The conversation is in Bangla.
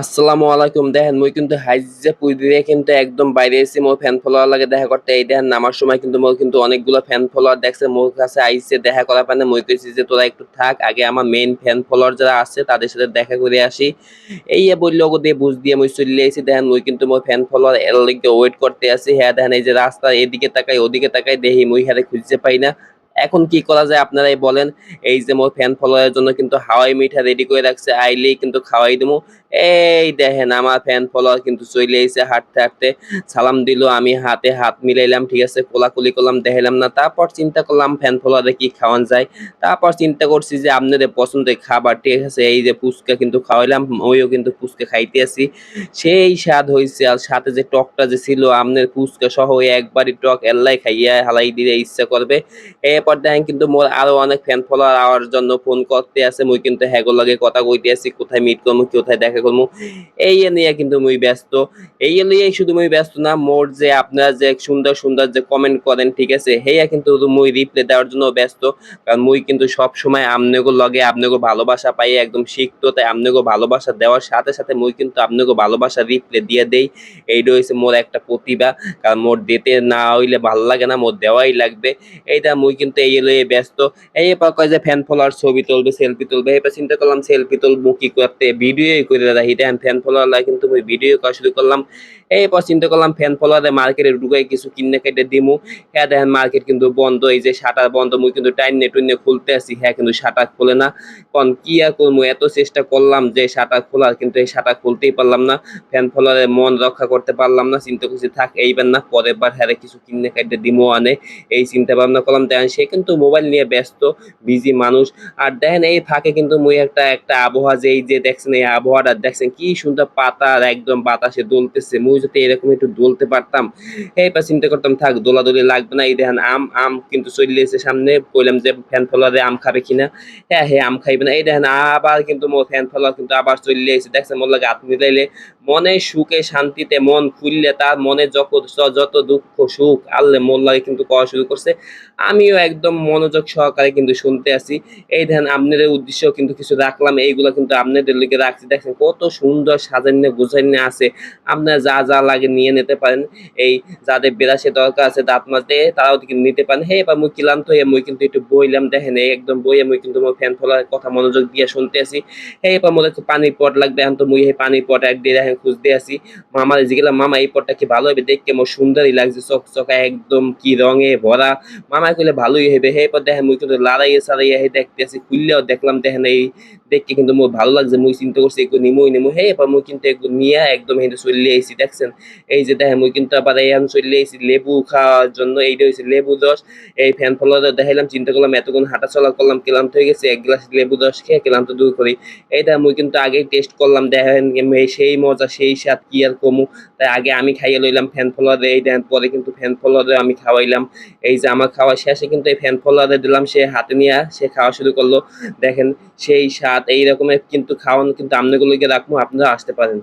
আসসালামু আলাইকুম। দেখেন, মুই কিন্তু হাইজে পুই দিয়ে কিন্তু একদম বাইরে এসে মোর ফ্যান ফলোয়ার লাগে দেখা করতে। এই দেখেন, নামার সময় কিন্তু মোর কিন্তু অনেকগুলো ফ্যান ফলোয়ার দেখছে মোর কাছে আইসে দেখা করার পানে মই কইছি যে, তোরা একটু থাক, আগে আমার মেইন ফ্যান ফলোয়ার যারা আছে, তাদের সাথে দেখা করে আসি। এই বলল দিয়ে বুঝ দিয়ে মই চলে আইছি। দেখেন, মই কিন্তু মোর ফ্যান ফলোয়ার এর লিগে ওয়েট করতে আসি হ্যাঁ দেখেন, এই যে রাস্তা এদিকে তাকাই, ওদিকে তাকাই দেখি মুই হারে খুঁজতে পাই না। এখন কি করা যায় আপনারাই বলেন। এই যে মোর ফ্যান ফলোয়ারের জন্য কিন্তু হাওয়াই মিঠা রেডি করে রাখছে, আইলেই কিন্তু খাওয়াই দেবো এই দেখেন আমার ফ্যান ফলোয়ার কিন্তু চলে এসে হাঁটতে হাঁটতে। সালাম দিল, আমি হাতে হাত মিলাইলাম, ঠিক আছে, কোলাকুলি করলাম, দেখাইলাম না। তারপর চিন্তা করলাম ফ্যান ফলোয়ারে কি খাওয়ান যায়। তারপর চিন্তা করছি যে আপনাদের পছন্দের খাবার, ঠিক আছে, এই যে ফুচকা কিন্তু খাওয়াইলাম, ওইও কিন্তু ফুচকা খাইতে আসি। সেই স্বাদ হয়েছে আর সাথে যে টকটা যে ছিল, আপনার ফুচকা সহ একবারই টক এল্লাই খাইয়া হালাই দিতে ইচ্ছা করবে। এরপর দেখেন কিন্তু মোর আরও অনেক ফ্যান ফলোয়ার আওয়ার জন্য ফোন করতে আছে। মুই কিন্তু হ্যাগো লাগে কথা কইতে আছি, কোথায় মিট করব কোথায় দেখা করব এই নিয়ে কিন্তু মুই ব্যস্ত। এই নিয়ে শুধু মুই ব্যস্ত না মোর যে আপনারা যে সুন্দর সুন্দর যে কমেন্ট করেন, ঠিক আছে, হেয়া কিন্তু মুই রিপ্লাই দেওয়ার জন্য ব্যস্ত। কারণ মুই কিন্তু সব সময় আমনেগো লগে আমনেগো ভালোবাসা পাই, একদম শিখতো তাই আমনেগো ভালোবাসা দেওয়ার সাথে সাথে মুই কিন্তু আমনেগো ভালোবাসা রিপ্লাই দিয়ে দেই। এইটা হইছে মোর একটা প্রতিভা, কারণ মোর দিতে না হইলে ভালো লাগে না, মোর দেওয়াই লাগবে। এইটা মুই কিন্তু এই লয়ে ব্যস্ত। এই পা কয় যে ফ্যান ফলোয়ার ছবি তুলবে সেলফি তুলবে, এবার চিন্তা করলাম সেলফি তুলবো কি করতে? ভিডিও করে রাখি। দেখেন ফ্যান ফলোয়ার কিন্তু মুই ভিডিও করা শুরু করলাম। এরপর চিন্তা করলাম ফ্যান ফলোয়ারে মার্কেটে ঢুকাই কিছু কিনে কেটে দিমু। হ্যাঁ দেখেন মার্কেট কিন্তু বন্ধ, এই যে শাটার বন্ধ, মুই কিন্তু টাইম নেট খুলতে আসি হ্যাঁ কিন্তু শাটার খোলে না। কারণ কি আর করব? এত চেষ্টা করলাম যে শাটার খোলার, কিন্তু এই শাটার খুলতেই পারলাম না। ফ্যান ফলোয়ারে মন রক্ষা করতে পারলাম না। চিন্তা করছি, থাক, এইবার না, পরের বার হ্যাঁ কিছু কিনে কেটে দিমো আনে। এই চিন্তা ভাবনা করলাম, দেখেন, সে কিন্তু মোবাইল নিয়ে ব্যস্ত বিজি মানুষ। আর দেখেন, এই ফাঁকে কিন্তু মুই একটা একটা আবহাওয়া যে এই যে দেখছেন, এই আবহাওয়াটা দেখছেন, কি সুন্দর পাতার একদম বাতাসে দোলতেছে। মুই যদি এরকম একটু দোলতে পারতাম। এই পা চিন্তা করতাম, থাক, দোলাদোলি লাগবে না, এই দেখেন আম আম কিন্তু চলে এসে সামনে। বললাম যে, ফ্যান ফলোয়ারে আম খাবে কিনা? হ্যাঁ হ্যাঁ আম খাইবে না। এই দেখেন আবার কিন্তু মোর ফ্যান ফলার কিন্তু আবার চলে এসে দেখছেন, মোর লাগে হাত মিলাইলে। মনে সুখে, শান্তিতে, মন খুললে তার মনে যত যত দুঃখ সুখ আল্লে মোর লাগে কিন্তু কওয়া শুরু করছে। আমিও একদম মনোযোগ সহকারে কিন্তু শুনতে আছি। এই ধ্যান আপনাদের উদ্দেশ্য কিন্তু কিছু রাখলাম। এইগুলো কিন্তু আপনাদের লিগে রাখছি। দেখছেন কত সুন্দর সাজান্য গুছান্য আছে। আপনারা যা যা লাগে নিয়ে নিতে পারেন। এই যাদের বেরাসে দরকার আছে দাঁত মাজতে, তারাও কিন্তু নিতে পারেন। হে এবার মুই ক্লান্ত হয়ে মুই কিন্তু একটু বইলাম। দেখেন এই একদম বইয়ে মুই কিন্তু মোর ফ্যান ফলার কথা মনোযোগ দিয়ে শুনতে আছি। হে এবার একটু পানির পট লাগবে। এখন তো মুই এই পানির পট এক দিয়ে দেখেন খুঁজতে আসি মামার জিগেলাম মামা, এই পটটা কি ভালো হবে? দেখতে মোর সুন্দরই লাগছে। চক চকা একদম কি রঙে ভরা। মামা কইলে ভালোই হবে। হে পর দেখেন মুই কিন্তু লড়াইয়ে সারাইয়ে হে দেখতে আসি খুললেও দেখলাম দেখেন এই দেখতে কিন্তু মোর ভালো লাগছে, মুই চিন্তা করছি একটু নিমুই নিমু। হে এবার মুই কিন্তু একটু নিয়ে একদম কিন্তু চলে আইছি, দেখছেন? এই যে দেখেন মুই কিন্তু আবার এই চলে আইছি, লেবু খাওয়ার জন্য এইটা হয়েছে লেবু রস। এই ফ্যান ফলোয়ার দেখাইলাম, চিন্তা করলাম এতক্ষণ হাঁটা চলা করলাম, ক্লান্ত হয়ে গেছে, এক গ্লাস লেবু রস খেয়ে ক্লান্ত দূর করি। এইটা মুই কিন্তু আগে টেস্ট করলাম, দেখেন সেই মজা, সেই স্বাদ কি আর কমু। তাই আগে আমি খাইয়ে লইলাম ফ্যান ফলোয়ারে এই দেন পরে কিন্তু ফ্যান ফলোয়ারে আমি খাওয়াইলাম। এই যে আমার খাওয়া শেষে কিন্তু এই ফ্যান ফলোয়ারে দিলাম, সে হাতে নিয়ে সে খাওয়া শুরু করল। দেখেন সেই স্বাদ এই রকমের কিন্তু খাওয়ানো কিন্তু আপনাগুলোকে রাখব, আপনারা আসতে পারেন।